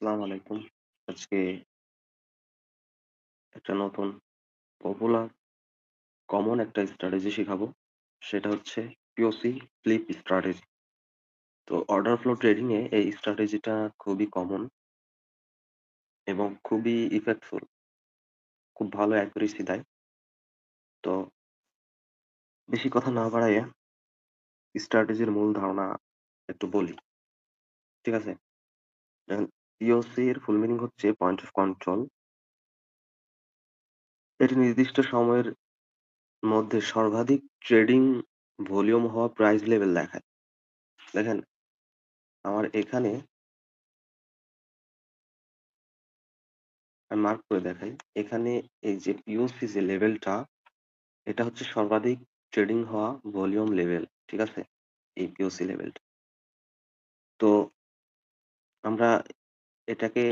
আসসালামু আলাইকুম। আজকে একটা নতুন পপুলার কমন একটা স্ট্র্যাটেজি শিখাবো। সেটা হচ্ছে পিওসি ফ্লিপ স্ট্র্যাটেজি। তো অর্ডার ফ্লো ট্রেডিং এ এই স্ট্র্যাটেজিটা খুবই কমন এবং খুবই ইফেক্টফুল। খুব ভালো অ্যাকুরেসি দেয়। তো বেশি কথা না বাড়াইয়া স্ট্র্যাটেজির মূল ধারণা একটু বলি। ঠিক আছে? পিওসি এর ফুল মিনিং হচ্ছে পয়েন্ট অফ কন্ট্রোল। এটি নির্দিষ্ট সময়ের মধ্যে সর্বাধিক ট্রেডিং ভলিউম হওয়া প্রাইস লেভেল দেখায়। দেখেন আমার এখানে আমি মার্ক করে দেখাই। এখানে এই যে পিওসি যে লেভেলটা, এটা হচ্ছে সর্বাধিক ট্রেডিং হওয়া ভলিউম লেভেল। ঠিক আছে? এই পিওসি লেভেলটা। তো আমরা এটাকে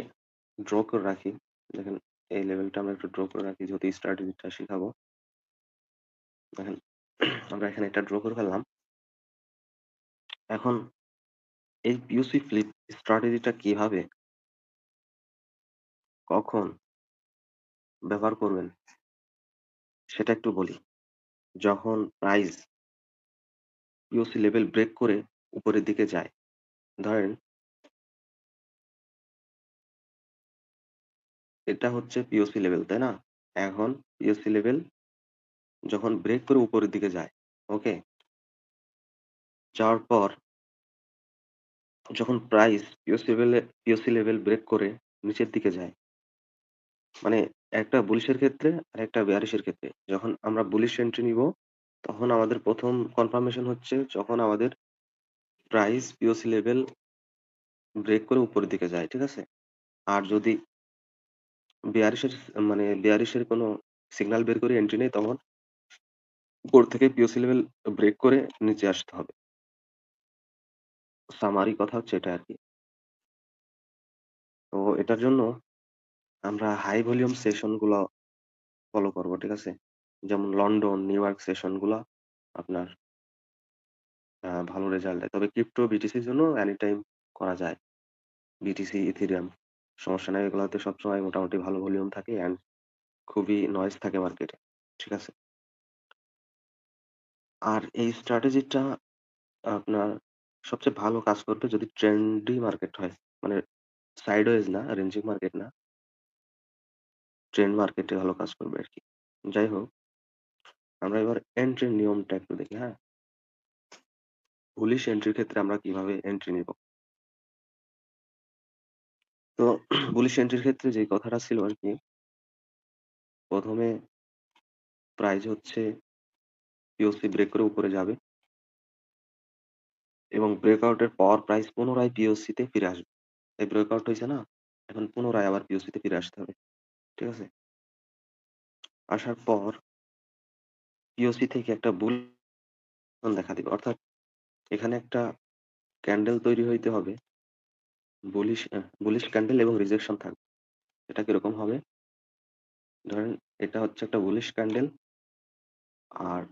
ড্র করে রাখি। দেখেন, এই লেভেলটা আমরা একটু ড্র করে রাখি, যেহেতু স্ট্র্যাটেজিটা শিখাবো। দেখেন, আমরা এখানে এটা ড্র করে ফেললাম। এখন, এই পিওসি ফ্লিপ স্ট্র্যাটেজিটা কীভাবে, কখন ব্যবহার করবেন, সেটা একটু বলি। যখন প্রাইস পিওসি লেভেল ব্রেক করে উপরের দিকে যায়। ধরেন এটা হচ্ছে পিওসি লেভেল, তাই না? এখন পিওসি লেভেল যখন ব্রেক করে উপরের দিকে যায়, ওকে? যাওয়ার পর যখন প্রাইস পিওসি লেভেলে পিওসি লেভেল ব্রেক করে নিচের দিকে যায়। মানে একটা বুলিশের ক্ষেত্রে আর একটা বেয়ারিশের ক্ষেত্রে। যখন আমরা বুলিশ এন্ট্রি নিব তখন আমাদের প্রথম কনফার্মেশন হচ্ছে যখন আমাদের প্রাইস পিওসি লেভেল ব্রেক করে উপরের দিকে যায়, ঠিক আছে? আর যদি বেয়ারিশের মানে বেয়ারিশের কোনো সিগনাল বের করে এন্ট্রি নেই তখন উপর থেকে পিওসি লেভেল ব্রেক করে নিচে আসতে হবে। সামারি কথা হচ্ছে এটা আরকি। তো এটার জন্য আমরা হাই ভলিউম সেশনগুলো ফলো করব, ঠিক আছে? যেমন লন্ডন, নিউ ইয়র্ক সেশনগুলা আপনার ভালো রেজাল্ট দেয়। তবে ক্রিপ্টো, বিটিসির জন্য এনি টাইম করা যায়। বিটিসি, ইথেরিয়াম সমস্যা নাই। এগুলাতে সবসময় মোটামুটি ভালো ভলিউম থাকে অ্যান্ড খুবই নয়েজ থাকে মার্কেটে। ঠিক আছে? আর এই স্ট্র্যাটেজিটা আপনার সবচেয়ে ভালো কাজ করবে যদি ট্রেন্ডি মার্কেট হয়। মানে সাইডওয়েজ না, রেঞ্জিং মার্কেট না। ট্রেন্ড মার্কেটে ভালো কাজ করবে আর কি যাই হোক, আমরা এবার এন্ট্রির নিয়মটা একটু দেখি, হ্যাঁ? বুলিশ এন্ট্রির ক্ষেত্রে আমরা কীভাবে এন্ট্রি নিবো? তো বুলিশ এন্ট্রির ক্ষেত্রে যে কথাটা ছিল আরকি ১ম এ প্রাইস হচ্ছে পিওসি ব্রেক করে উপরে যাবে। এবং ব্রেকআউট এর পর প্রাইস পুনরায় পিওসি তে ফিরে আসবে। এই ব্রেকআউট হয়েছে না? এখন পুনরায় আবার পিওসি তে ফিরে আসতে হবে। ঠিক আছে? আসার পর পিওসি থেকে একটা বুল দেখা দিবে। অর্থাৎ এখানে একটা ক্যান্ডেল তৈরি হইতে হবে। বুলিশ বুলিশ ক্যান্ডেল এবং রিজেকশন থাকবে। এটা কীরকম হবে? ধরেন এটা হচ্ছে একটা বুলিশ ক্যান্ডেল আর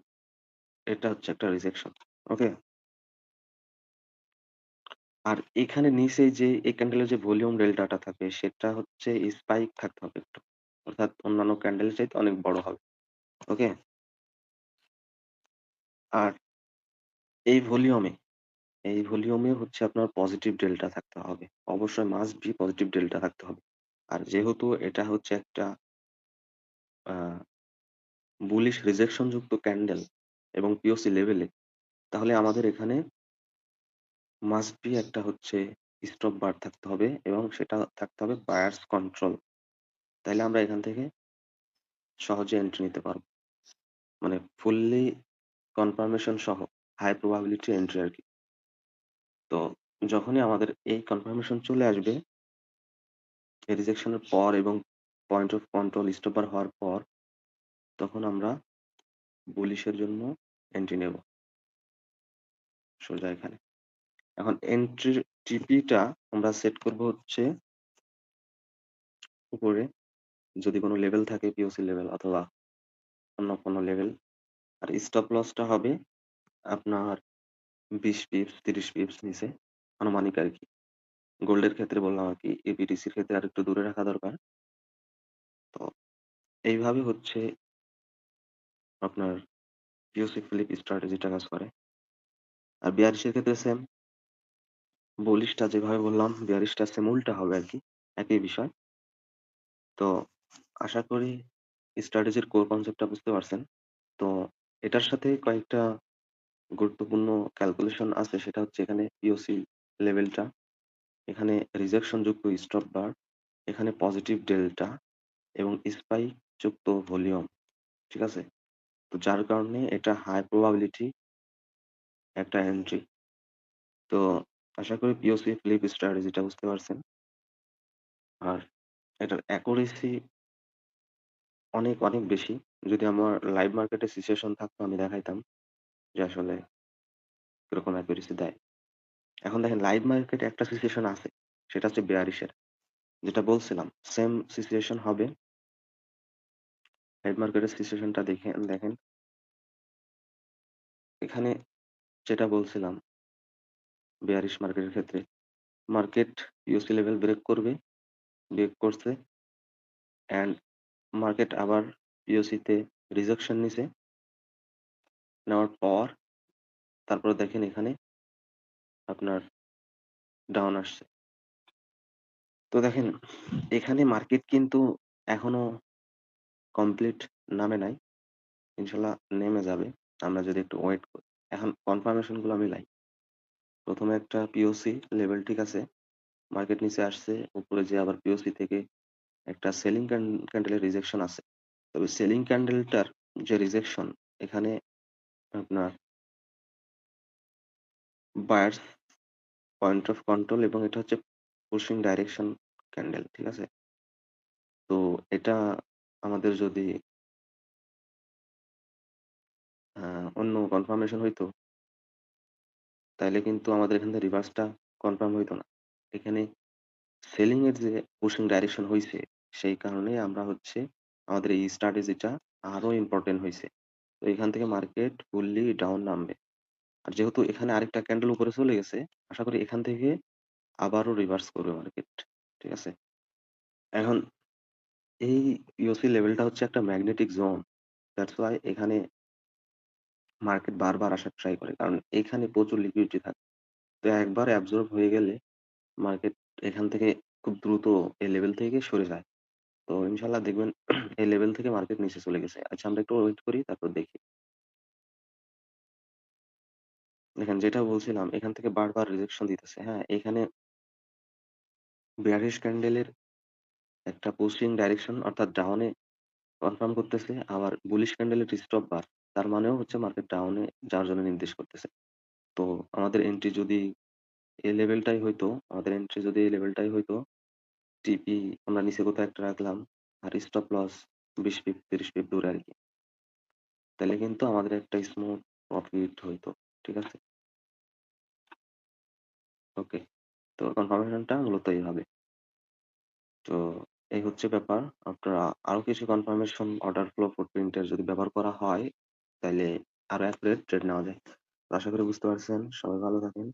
এটা হচ্ছে একটা রিজেকশন। ওকে? আর এখানে নিচে যে এই ক্যান্ডেলের যে ভলিউম ডেল্টাটা থাকবে সেটা হচ্ছে স্পাইক থাকতে হবে একটু। অর্থাৎ অন্যান্য ক্যান্ডেলের চাইতে অনেক বড় হবে। ওকে? আর এই ভলিউমে, এই ভলিউমে হচ্ছে আপনার পজিটিভ ডেল্টা থাকতে হবে। অবশ্যই মাস্ট বি পজিটিভ ডেল্টা থাকতে হবে। আর যেহেতু এটা হচ্ছে একটা বুলিশ রিজেকশন যুক্ত ক্যান্ডেল এবং পিওসি লেভেলে, তাহলে আমাদের এখানে মাস্ট বি একটা হচ্ছে স্টপ বার থাকতে হবে এবং সেটা থাকতে হবে বায়ার্স কন্ট্রোল। তাইলে আমরা এখান থেকে সহজে এন্ট্রি নিতে পারব। মানে ফুললি কনফার্মেশন সহ হাই প্রবাবিলিটি এন্ট্রি আরকি। তো যখনই আমাদের এই কনফার্মেশন চলে আসবে রিজেকশনের পর এবং point of control stop bar হওয়ার পর, তখন আমরা বুলিশের জন্য এন্ট্রি নেব। সোজা এখানে। এখন এন্ট্রির টিপিটা আমরা সেট করব হচ্ছে উপরে যদি কোনো লেভেল থাকে পিওসি লেভেল অথবা অন্য কোনো লেভেল। আর স্টপ লসটা হবে আপনার ২০ পিপস, ৩০ পিপস নিচে আনুমানিক আরকি। গোল্ডের ক্ষেত্রে বললাম আরকি। এবিটিসির ক্ষেত্রে আরেকটু দূরে রাখা দরকার। তো এইভাবে হচ্ছে আপনার পিওসি ফিলিপ স্ট্র্যাটেজিটা কাজ করে। আর বিয়ারিশের ক্ষেত্রে সেম। বলিশটা যেভাবে বললাম, বিয়ারিশটা সেম উল্টা হবে আর কি একই বিষয়। তো আশা করি স্ট্র্যাটেজির কোর কনসেপ্টটা বুঝতে পারছেন। তো এটার সাথে কয়েকটা গুরুত্বপূর্ণ ক্যালকুলেশন আছে সেটা হচ্ছে এখানে পিওসি লেভেলটা, এখানে রিজেকশন যুক্ত স্টপ বার, এখানে পজিটিভ ডেল্টা এবং স্পাইক যুক্ত ভলিউম। ঠিক আছে? তো যার কারণে এটা হাই প্রবাবিলিটি একটা এন্ট্রি। তো আশা করি পিওসি ফিলিপ স্ট্র্যাটেজিটা বুঝতে পারছেন। আর এটার অ্যাকুরেসি অনেক, অনেক বেশি। যদি আমার লাইভ মার্কেটে সিচুয়েশন থাকতো আমি দেখাইতাম যে আসলে কীরকম অ্যাকুরেসি দেয়। এখন দেখেন লাইভ মার্কেটে একটা সিচুয়েশন আছে। সেটা হচ্ছে বেয়ারিশের। যেটা বলছিলাম সেম সিচুয়েশন হবে। লাইভ মার্কেটের সিচুয়েশনটা দেখেন দেখেন। এখানে যেটা বলছিলাম বেয়ারিশ মার্কেটের ক্ষেত্রে মার্কেট পিওসি লেভেল ব্রেক করবে, ব্রেক করছে অ্যান্ড মার্কেট আবার পিওসিতে রিজেকশন নিছে। নেওয়ার পর তারপরে দেখেন এখানে আপনার ডাউন আসছে। তো দেখেন, এখানে মার্কেট কিন্তু এখনও কমপ্লিট নামে নাই। ইনশাআল্লাহ নেমে যাবে। আমরা যদি একটু ওয়েট করি। এখন কনফার্মেশনগুলো মিলাই। ১ম এ একটা পিওসি লেভেল ঠিক আছে। মার্কেট নিচে আসছে। উপরে যে আবার পিওসি থেকে একটা সেলিং ক্যান ক্যান্ডেলের রিজেকশন আছে। তবে সেলিং ক্যান্ডেলটার যে রিজেকশন এখানে আপনার বায়ার পয়েন্ট অফ কন্ট্রোল এবং এটা হচ্ছে পুশিং ডাইরেকশন ক্যান্ডেল। ঠিক আছে? তো এটা আমাদের যদি অন্য কনফার্মেশন হইতো, তাইলে কিন্তু আমাদের এখান থেকে রিভার্সটা কনফার্ম হইতো না। এখানে সেলিং এর যে পুশিং ডাইরেকশন হয়েছে সেই কারণে আমরা হচ্ছে আমাদের এই স্ট্র্যাটেজিটা আরও ইম্পর্টেন্ট হইছে। তো এখান থেকে মার্কেট ফুললি ডাউন নামবে। আর যেহেতু এখানে আরেকটা ক্যান্ডেল উপরে চলে গেছে, আশা করি এখান থেকে আবারও রিভার্স করবে মার্কেট। ঠিক আছে? এখন এই ইওসি লেভেলটা হচ্ছে একটা ম্যাগনেটিক জোন। দ্যাটস ওয়াই এখানে মার্কেট বারবার আসার ট্রাই করে। কারণ এখানে প্রচুর লিকুইডিটি থাকে। তো একবার অ্যাবজর্ব হয়ে গেলে মার্কেট এখান থেকে খুব দ্রুত এই লেভেল থেকে সরে যায়। তো ইনশাআল্লাহ দেখবেন এই লেভেল থেকে মার্কেট নিচে চলে গেছে। আচ্ছা আমরা একটু ওয়েট করি তারপর দেখি। দেখেন যেটা বলছিলাম এখান থেকে বারবার রিজেকশন দিতেছে। হ্যাঁ? এখানে বেয়ারিশ ক্যান্ডেলের একটা পুশিং ডাইরেকশন অর্থাৎ ডাউনে কনফার্ম করতেছে। আবার বুলিশ ক্যান্ডেলের স্টপ বার তার মানেও হচ্ছে মার্কেট ডাউনে যাওয়ার জন্য নির্দেশ করতেছে। তো আমাদের এন্ট্রি যদি এই লেভেলটাই হইতো, আমাদের এন্ট্রি যদি এই লেভেলটাই হইতো, টিপি আমরা নিচে কোথাও একটা রাখলাম আর স্টপ লস ২০ পিপ ৩০ পিপ দূরে আরকি। তাহলে কিন্তু আমাদের একটা স্মুথ প্রফিট হইতো। ঠিক আছে? ওকে। তো কনফার্মেশনটা মূলত এইভাবে। তো এই হচ্ছে ব্যাপার। আপনারা আরও কিছু কনফার্মেশন অর্ডার ফ্লো ফুটপ্রিন্ট এর যদি ব্যবহার করা হয়, তাইলে আরও অ্যাকুরেট ট্রেড নেওয়া যায়। আশা করি বুঝতে পারছেন। সবাই ভালো থাকেন।